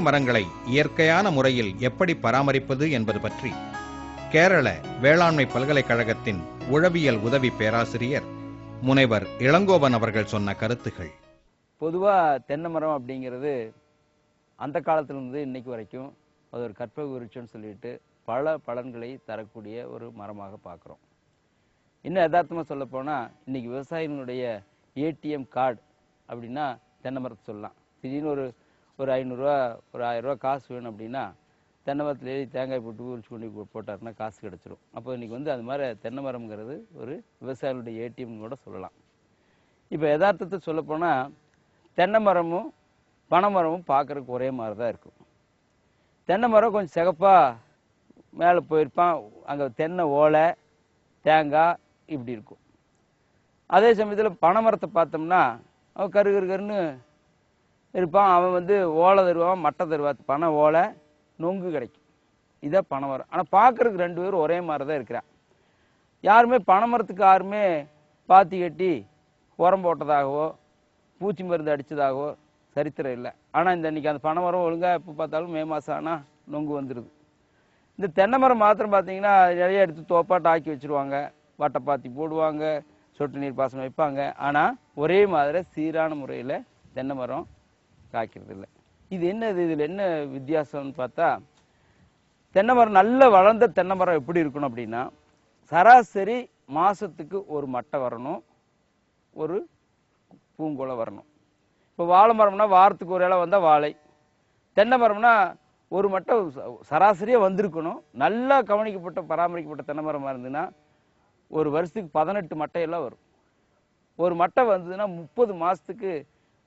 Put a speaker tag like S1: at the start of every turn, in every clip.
S1: மரங்களை இயற்கையான முறையில் எப்படி பராமரிப்பது என்பது பற்றி கேரள வேளாண்மை பல்கலைக்கழகத்தின் உழவியல் உதவி பேராசிரியர் முனைவர் இளங்கோவன் அவர்கள் சொன்ன கருத்துகள்.
S2: பொதுவாக தென்னை மரம் அப்படிங்கிறது அந்த காலத்திலிருந்து இன்னைக்கு வரைக்கும் அது ஒரு கற்பக விருட்சம்னு சொல்லிட்டு பல பலன்களை தரக்கூடிய ஒரு மரமாக பார்க்குறோம். இன்னும் யதார்த்தமாக சொல்லப்போனால் இன்னைக்கு விவசாயிகளுடைய ஏடிஎம் கார்டு அப்படின்னா தென்னை மரத்தை சொல்லலாம். திடீர்னு ஒரு ஒரு ஐநூறுரூவா ஒரு ஆயிரரூவா காசு வேணும் அப்படின்னா தென்னை மரத்தில் ஏறி தேங்காய் போட்டு ஊரிச்சு கொண்டு போட்டாருன்னா காசு கிடச்சிரும். அப்போ இன்றைக்கி வந்து அது மாதிரி தென்னை மரம்ங்கிறது ஒரு விவசாயிகளுடைய ஏடிஎம்னு கூட சொல்லலாம். இப்போ யதார்த்தத்தை சொல்லப்போனால் தென்னை மரமும் பனை மரமும் பார்க்கறதுக்கு ஒரே மாதிரி தான் இருக்கும். தென்னை மரம் கொஞ்சம் சிகப்பாக மேலே போயிருப்பான் அங்கே தென்னை ஓலை தேங்காய் இப்படி இருக்கும். அதே சமயத்தில் பனை மரத்தை பார்த்தோம்னா அவன் கரு கரு கருன்னு இருப்பான். அவன் வந்து ஓலை தருவான் மட்டை தருவான். பனை ஓலை நொங்கு கிடைக்கும். இதான் பனை மரம் ஆனால் பார்க்கறதுக்கு ரெண்டு பேரும் ஒரே மாதிரி தான் இருக்கிறான். யாருமே பனை மரத்துக்கு யாருமே பாத்தி கட்டி உரம் போட்டதாகவோ பூச்சி மருந்து அடித்ததாகவோ சரித்திரம் இல்லை. ஆனால் இந்த இன்னைக்கு அந்த பனை மரம் ஒழுங்காக எப்போ பார்த்தாலும் மே மாதம் ஆனால் நொங்கு வந்துடுது இந்த தென்னை மரம் மாத்திரம் பார்த்தீங்கன்னா நிறைய எடுத்து தோப்பாட்டு ஆக்கி வச்சிருவாங்க. வட்டைப்பாத்தி போடுவாங்க சொட்டு நீர் பாசனம் வைப்பாங்க. ஆனால் ஒரே மாதிரி சீரான முறையில் தென்னை மரம் காய்க்கிறது இல்லை இது என்னது? இதில் என்ன வித்தியாசம்னு பார்த்தா தென்னை மரம் நல்ல வளர்ந்த தென்னை மரம் எப்படி இருக்கணும் அப்படின்னா சராசரி மாதத்துக்கு ஒரு மட்டை வரணும் ஒரு பூங்கோலை வரணும். இப்போ வாழை மரம்னா வாரத்துக்கு ஒரு இலை வந்தால் வாழை. தென்னை மரம்னா ஒரு மட்டை சராசரியாக வந்திருக்கணும். நல்லா கவனிக்கப்பட்ட பராமரிக்கப்பட்ட தென்னை மரமாக இருந்ததுன்னா ஒரு வருஷத்துக்கு பதினெட்டு மட்டையெல்லாம் வரும். ஒரு மட்டை வந்ததுன்னா முப்பது மாதத்துக்கு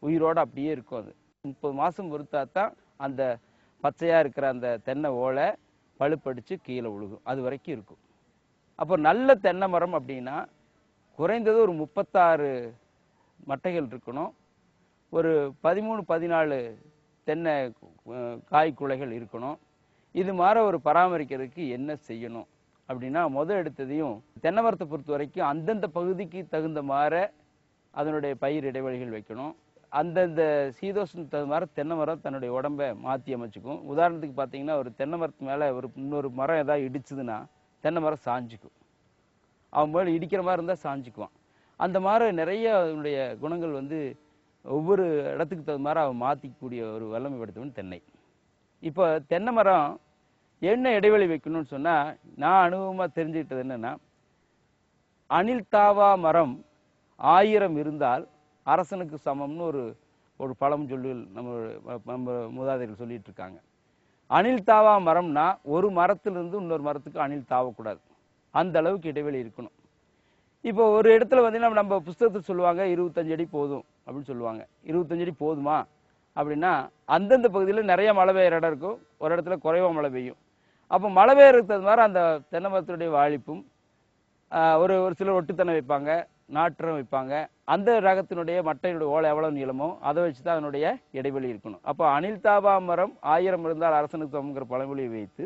S2: உயிரோட அப்படியே இருக்கும் அது. முப்பது மாதம் பொறுத்தா தான் அந்த பச்சையாக இருக்கிற அந்த தென்னை ஓலை பழுப்படித்து கீழே விழுகும் அது வரைக்கும் இருக்கும். அப்போ நல்ல தென்னை மரம் அப்படின்னா குறைந்தது ஒரு முப்பத்தாறு மட்டைகள் இருக்கணும். ஒரு பதிமூணு பதினாலு தென்னை காய் குலைகள் இருக்கணும். இது மாதிரி ஒரு பராமரிக்கிறதுக்கு என்ன செய்யணும் அப்படின்னா முதல் எடுத்ததையும் தென்னை மரத்தை பொறுத்த வரைக்கும் அந்தந்த பகுதிக்கு தகுந்த மாதிரி அதனுடைய பயிர் இடைவெளிகள் வைக்கணும். அந்தந்த சீதோஷத்துக்கு தகுந்த மாதிரி தென்னை மரம் தன்னுடைய உடம்பை மாற்றி அமைச்சுக்கும். உதாரணத்துக்கு பார்த்தீங்கன்னா ஒரு தென்னை மரத்து மேலே ஒரு இன்னொரு மரம் ஏதாவது இடிச்சுதுன்னா தென்னை மரம் சாஞ்சிக்கும். அவன் மேலே இடிக்கிற மாதிரி இருந்தால் சாஞ்சிக்குவான். அந்த மாதிரி நிறைய அதனுடைய குணங்கள் வந்து ஒவ்வொரு இடத்துக்கு தகுந்த மாதிரி அவன் மாற்றிக்கக்கூடிய ஒரு வல்லமை படுத்தவன் தென்னை. இப்போ தென்னை மரம் என்ன இடைவெளி வைக்கணும்னு சொன்னால் நான் அனுபவமாக தெரிஞ்சுக்கிட்டது என்னென்னா அணில் தாவா மரம் ஆயிரம் இருந்தால் அரசனுக்கு சமம்னு ஒரு ஒரு பழம் சொல்லி நம்ம நம்ம மூதாதைகள் சொல்லிட்டு இருக்காங்க அணில் தாவா மரம்னா ஒரு மரத்திலிருந்து இன்னொரு மரத்துக்கு அணில் தாவக்கூடாது. அந்த அளவுக்கு இடைவெளி இருக்கணும். இப்போ ஒரு இடத்துல பார்த்தீங்கன்னா நம்ம புஸ்தகத்தை சொல்லுவாங்க இருபத்தஞ்சு அடி போதும் அப்படின்னு சொல்லுவாங்க. இருபத்தஞ்சு அடி போதுமா? அப்படின்னா அந்தந்த பகுதியில் நிறைய மழை பெய்கிற இடம் இருக்கும். ஒரு இடத்துல குறைவா மழை பெய்யும். அப்போ மழை பெய்யறதுக்கு தகுந்த மாதிரி அந்த தென்னை மரத்தினுடைய வாழிப்பும் ஒரு ஒரு சிலர் ஒட்டுத்தனை வைப்பாங்க. நாற்றம் வைப்பாங்க. அந்த ரகத்தினுடைய மட்டையினுடைய ஓலை எவ்வளவு நீளமோ அதை வச்சு தான் அதனுடைய இடைவெளி இருக்கணும். அப்போ அணில் தாபா மரம் ஆயிரம் இருந்தால் அரசனுக்கு சமங்கிற பழமொழியை வைத்து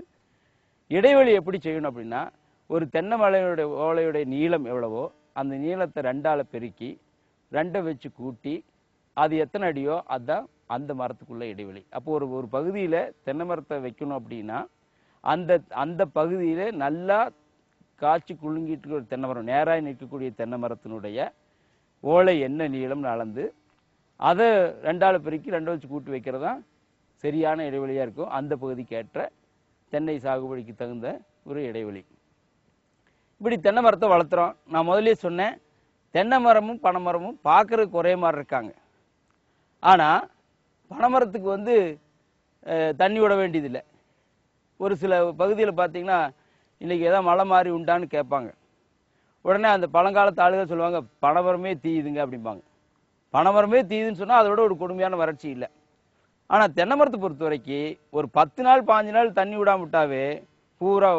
S2: இடைவெளி எப்படி செய்யணும் அப்படின்னா ஒரு தென்னை மலையுடைய ஓலையுடைய நீளம் எவ்வளவோ அந்த நீளத்தை ரெண்டால் பெருக்கி ரெண்டை வச்சு கூட்டி அது எத்தனை அடியோ அதுதான் அந்த மரத்துக்குள்ள இடைவெளி. அப்போ ஒரு ஒரு பகுதியில் தென்னை மரத்தை வைக்கணும் அப்படின்னா அந்த அந்த பகுதியில் நல்லா காய்ச்சி குலுங்கிட்டு இருக்கிற தென்னை மரம் நேராக நிற்கக்கூடிய தென்னை மரத்தினுடைய ஓலை என்ன நீளம்னு அளந்து அதை ரெண்டாள் பெருக்கி ரெண்டு வச்சு கூட்டி வைக்கிறது தான் சரியான இடைவெளியாக இருக்கும் அந்த பகுதிக்கு ஏற்ற தென்னை சாகுபடிக்கு தகுந்த ஒரு இடைவெளி. இப்படி தென்னை மரத்தை வளர்த்துறோம். நான் முதலே சொன்னேன் தென்னை மரமும் பனை மரமும் பார்க்கறதுக்கு ஒரே மாதிரி இருக்காங்க. ஆனால் பனைமரத்துக்கு வந்து தண்ணி விட வேண்டியதில்லை. ஒரு சில பகுதியில் பார்த்தீங்கன்னா இன்றைக்கி எதாவது மழை மாறி உண்டான்னு கேட்பாங்க. உடனே அந்த பழங்காலத்து ஆளுகள் சொல்லுவாங்க பனைமரமே தீயுதுங்க அப்படிம்பாங்க. பனைமரமே தீயுதுன்னு சொன்னால் அதோட ஒரு கொடுமையான வறட்சி இல்லை. ஆனால் தென்னை மரத்தை பொறுத்த வரைக்கும் ஒரு பத்து நாள் பாஞ்சு நாள் தண்ணி விடாம விட்டாவே பூரா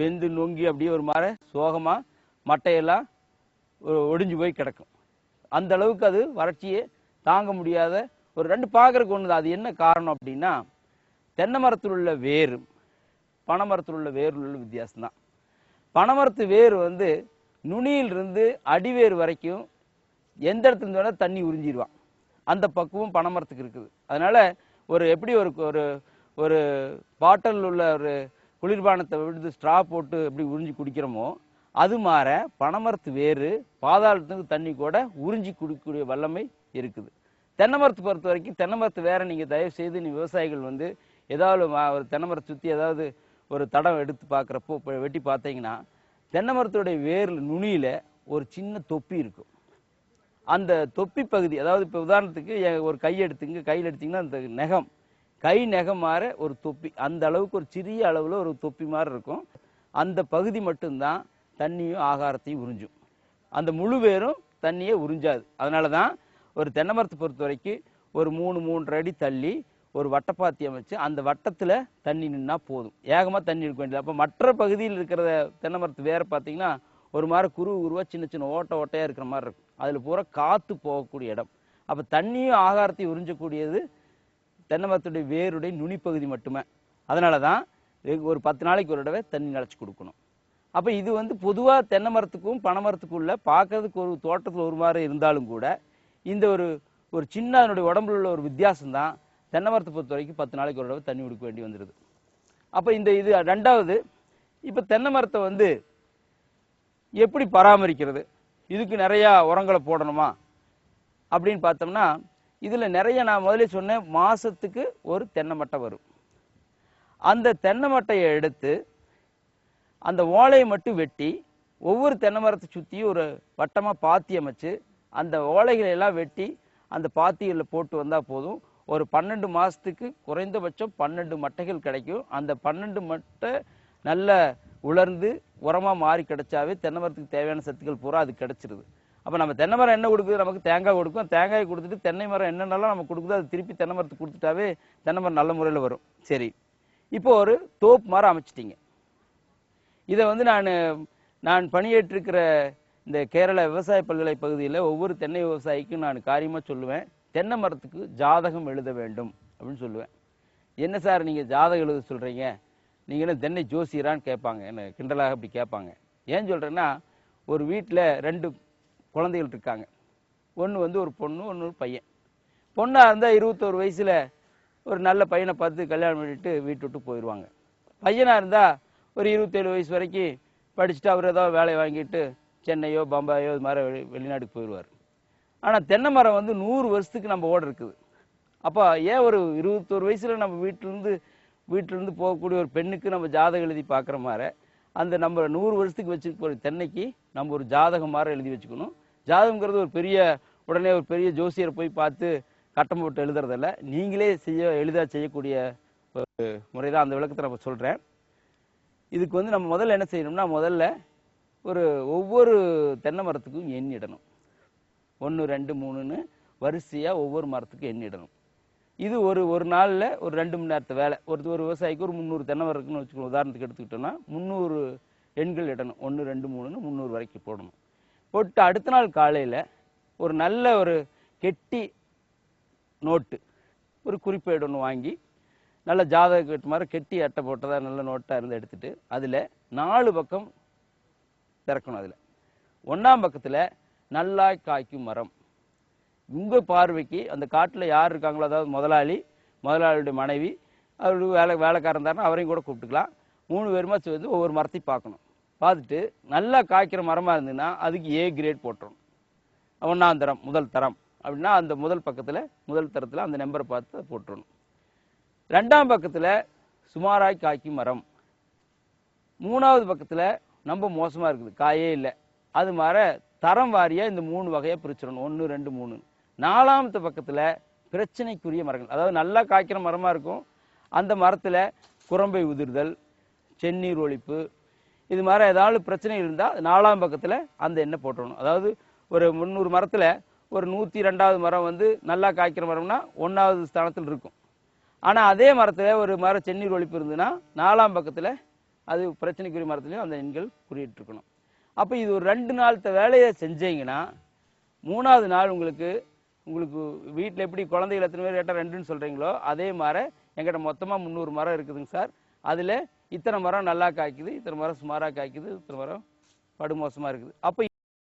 S2: வெந்து நொங்கி அப்படியே ஒரு மாதிரி சோகமாக மட்டையெல்லாம் ஒடிஞ்சு போய் கிடக்கும். அந்த அளவுக்கு அது வறட்சியை தாங்க முடியாத ஒரு ரெண்டு பார்க்குறக்கு ஒன்று அது என்ன காரணம் அப்படின்னா தென்னை மரத்தில் உள்ள வேர் பனைமரத்தில் உள்ள வேரில் உள்ள வித்தியாசம் தான் பனைமரத்து வேர் வந்து நுனியிலிருந்து அடிவேர் வரைக்கும் எந்த இடத்துல இருந்து தண்ணி உறிஞ்சிருவான் அந்த பக்குவம் பனைமரத்துக்கு இருக்குது. அதனால ஒரு எப்படி ஒரு ஒரு ஒரு பாட்டில் உள்ள ஒரு குளிர்பானத்தை விடுத்து ஸ்ட்ரா போட்டு எப்படி உறிஞ்சி குடிக்கிறோமோ அது மாற பனைமரத்து வேறு பாதாளத்துக்கு தண்ணி கூட உறிஞ்சி குடிக்கக்கூடிய வல்லமை இருக்குது. தென்னைமரத்தை பொறுத்த வரைக்கும் தென்னை மரத்து வேற நீங்கள் தயவு செய்து நீ விவசாயிகள் வந்து ஏதாவது ஒரு தென்னை மரத்தை ஏதாவது ஒரு தடம் எடுத்து பார்க்குறப்போ இப்போ வெட்டி பார்த்தீங்கன்னா தென்னை மரத்துடைய வேரில் நுனியில் ஒரு சின்ன தொப்பி இருக்கும். அந்த தொப்பி பகுதி அதாவது இப்போ உதாரணத்துக்கு ஒரு கை எடுத்துங்க கையில் எடுத்திங்கன்னா அந்த நெகம் கை நெகம் மாற ஒரு தொப்பி அந்த அளவுக்கு ஒரு சிறிய அளவில் ஒரு தொப்பி மாதிரி இருக்கும். அந்த பகுதி மட்டும்தான் தண்ணியும் ஆகாரத்தையும் உறிஞ்சும். அந்த முழு வேரும் தண்ணியே உறிஞ்சாது. அதனால தான் ஒரு தென்னை மரத்தை பொறுத்த வரைக்கும் ஒரு மூணு மூன்றரை அடி தள்ளி ஒரு வட்டப்பாத்தி அமைச்சு அந்த வட்டத்தில் தண்ணி நின்னா போதும். ஏகமாக தண்ணி இருக்க வேண்டியது. அப்போ மற்ற பகுதியில் இருக்கிற தென்னை மரத்து வேற பார்த்தீங்கன்னா ஒரு மாதிரி குரு உருவாக சின்ன சின்ன ஓட்ட ஓட்டையாக இருக்கிற மாதிரி இருக்கும். அதில் பூரா காற்று போகக்கூடிய இடம். அப்போ தண்ணியும் ஆகாரத்தையும் உறிஞ்சக்கூடியது தென்னை மரத்துடைய வேருடைய நுனிப்பகுதி மட்டுமே. அதனால தான் வெகு- ஒரு பத்து நாளைக்கு ஒரு தடவை தண்ணி நினச்சி கொடுக்கணும். அப்போ இது வந்து பொதுவாக தென்னை மரத்துக்கும் பனை மரத்துக்கும் உள்ள பார்க்கறதுக்கு ஒரு தோட்டத்தில் ஒரு மாதிரி இருந்தாலும் கூட இந்த ஒரு ஒரு சின்ன அதனுடைய உடம்புல உள்ள ஒரு வித்தியாசம் தான் தென்னை மரத்தை பொறுத்த வரைக்கும் பத்து நாளைக்கு ஒரு தடவை தண்ணி கொடுக்க வேண்டி வந்துடுது அப்போ இந்த இது ரெண்டாவது இப்போ தென்னை மரத்தை வந்து எப்படி பராமரிக்கிறது? இதுக்கு நிறையா உரங்களை போடணுமா? அப்படின்னு பார்த்தோம்னா இதில் நிறைய நான் முதலே சொன்னேன் மாதத்துக்கு ஒரு தென்னை மட்டை வரும். அந்த தென்னை மட்டையை எடுத்து அந்த ஓலையை மட்டும் வெட்டி ஒவ்வொரு தென்னை மரத்தை சுற்றியும் ஒரு வட்டமாக பாத்தி அமைச்சு அந்த ஓலைகளை எல்லாம் வெட்டி அந்த பாத்திகளில் போட்டு வந்தால் போதும். ஒரு பன்னெண்டு மாதத்துக்கு குறைந்தபட்சம் பன்னெண்டு மட்டைகள் கிடைக்கும். அந்த பன்னெண்டு மட்டை நல்ல உலர்ந்து உரமாக மாறி கிடைச்சாவே தென்னை மரத்துக்கு தேவையான சத்துக்கள் பூரா அது கிடைச்சிருது. அப்போ நம்ம தென்னை மரம் என்ன கொடுக்குது? நமக்கு தேங்காய் கொடுக்கும். தேங்காய் கொடுத்துட்டு தென்னை மரம் என்னென்னலாம் நமக்கு கொடுக்குதோ அது திருப்பி தென்னை மரத்துக்கு கொடுத்துட்டாவே தென்னை மரம் நல்ல முறையில் வரும். சரி. இப்போ ஒரு தோப்பு மரம் அமைச்சிட்டிங்க. இதை வந்து நான் நான் பணியேற்றிருக்கிற இந்த கேரள விவசாய பல்கலை பகுதியில் ஒவ்வொரு தென்னை விவசாயிக்கும் நான் காரியமாக சொல்லுவேன். தென்னை மரத்துக்கு ஜாதகம் எழுத வேண்டும் அப்படின்னு சொல்லுவேன். என்ன சார் நீங்கள் ஜாதகம் எழுத சொல்கிறீங்க நீங்கள் என்ன தென்னை ஜோசியரான்னு கேட்பாங்க. என்ன கிண்டலாக அப்படி கேட்பாங்க. ஏன் சொல்கிறேன்னா ஒரு வீட்டில் ரெண்டு குழந்தைகள் இருக்காங்க. ஒன்று வந்து ஒரு பொண்ணு ஒன்று ஒரு பையன். பொண்ணாக இருந்தால் இருபத்தோரு வயசில் ஒரு நல்ல பையனை பார்த்து கல்யாணம் பண்ணிட்டு வீட்டு விட்டு போயிடுவாங்க பையனாக இருந்தால் ஒரு இருபத்தேழு வயசு வரைக்கும் படிச்சுட்டு அவர் ஏதோ வேலையை வாங்கிட்டு சென்னையோ பம்பாயோ இது மாதிரி வெளி வெளிநாட்டுக்கு போயிடுவார் ஆனால் தென்னை மரம் வந்து நூறு வருஷத்துக்கு நம்ம ஓட இருக்குது. அப்போ ஏன் ஒரு இருபத்தோரு வயசில் நம்ம வீட்டிலேருந்து வீட்டிலேருந்து போகக்கூடிய ஒரு பெண்ணுக்கு நம்ம ஜாதகம் எழுதி பார்க்குற மாதிரி அந்த நம்ம நூறு வருஷத்துக்கு வச்சுட்டு போகிற தென்னைக்கு நம்ம ஒரு ஜாதகம் மாதிரி எழுதி வச்சுக்கணும். ஜாதகங்கிறது ஒரு பெரிய உடனே ஒரு பெரிய ஜோசியரை போய் பார்த்து கட்டம் போட்டு எழுதுறதில்ல. நீங்களே செய்ய எளிதாக செய்யக்கூடிய ஒரு முறை தான் அந்த விளக்கத்தை நம்ம சொல்கிறேன் இதுக்கு வந்து நம்ம முதல்ல என்ன செய்யணும்னா முதல்ல ஒரு ஒவ்வொரு தென்னை மரத்துக்கும் எண்ணிடணும் ஒன்று ரெண்டு மூணுன்னு வரிசையாக ஒவ்வொரு மரத்துக்கும் எண்ணிடணும். இது ஒரு ஒரு நாளில் ஒரு ரெண்டு மணி நேரத்து வேலை. ஒரு ஒரு விவசாயிக்கு ஒரு முந்நூறு தென்னை இருக்குன்னு வச்சுக்கணும். உதாரணத்துக்கு எடுத்துக்கிட்டோம்னா முந்நூறு எண்கள் இடணும். ஒன்று ரெண்டு மூணுன்னு முந்நூறு வரைக்கும் போடணும். போட்டு அடுத்த நாள் காலையில் ஒரு நல்ல ஒரு கெட்டி நோட்டு ஒரு குறிப்பேடு ஒன்று வாங்கி நல்ல ஜாதக கட்டு மாதிரி கெட்டி அட்டை போட்டதாக நல்ல நோட்டாக இருந்து எடுத்துகிட்டு அதில் நாலு பக்கம் திறக்கணும் அதில். ஒன்றாம் பக்கத்தில் நல்லாய் காய்க்கும் மரம். உங்கள் பார்வைக்கு அந்த காட்டில் யார் இருக்காங்களோ அதாவது முதலாளி முதலாளியுடைய மனைவி அவருடைய வேலை வேலைக்காரன் இருந்தாருன்னா அவரையும் கூட கூப்பிட்டுக்கலாம். மூணு பேருமா சேர்ந்து ஒவ்வொரு மரத்தையும் பார்க்கணும். பார்த்துட்டு நல்லா காய்க்கிற மரமாக இருந்ததுன்னா அதுக்கு ஏ கிரேட் போட்டுரும் ஒன்றாம் தரம் முதல் தரம் அப்படின்னா அந்த முதல் பக்கத்தில் முதல் தரத்தில் அந்த நம்பரை பார்த்து போட்டுடணும் ரெண்டாம் பக்கத்தில் சுமாராய் காய்க்கும் மரம். மூணாவது பக்கத்தில் ரொம்ப மோசமாக இருக்குது காயே இல்லை. அது மாதிரி தரம் வாரியாக இந்த மூணு வகையாக பிரிச்சிடணும். ஒன்று ரெண்டு மூணு. நாலாமத்து பக்கத்தில் பிரச்சனைக்குரிய மரங்கள். அதாவது நல்லா காய்க்கிற மரமாக இருக்கும். அந்த மரத்தில் குரம்பை உதிர்தல் செந்நீர் ஒழிப்பு இது மாதிரி ஏதாவது பிரச்சனை இருந்தால் நாலாம் பக்கத்தில் அந்த எண்ணெய் போட்டுடணும் அதாவது ஒரு முந்நூறு மரத்தில் ஒரு நூற்றி ரெண்டாவது மரம் வந்து நல்லா காய்க்கிற மரம்னா ஒன்றாவது ஸ்தானத்தில் இருக்கும். ஆனால் அதே மரத்தில் ஒரு மரம் செந்நீர் ஒழிப்பு இருந்ததுன்னா நாலாம் பக்கத்தில் அது பிரச்சனைக்குரிய மரத்துலையும் அந்த எண்கள் குறியிட்டிருக்கணும். அப்போ இது ஒரு ரெண்டு நாள் வேலையை செஞ்சீங்கன்னா மூணாவது நாள் உங்களுக்கு உங்களுக்கு வீட்டில் எப்படி குழந்தைகள் எத்தனை பேர் கேட்டால் ரெண்டுன்னு சொல்கிறீங்களோ அதே மாதிரி எங்கிட்ட மொத்தமாக முந்நூறு மரம் இருக்குதுங்க சார். அதில் இத்தனை மரம் நல்லா காய்க்குது இத்தனை மரம் சுமாராக காய்க்குது இத்தனை மரம் படுமோசமாக இருக்குது. அப்போ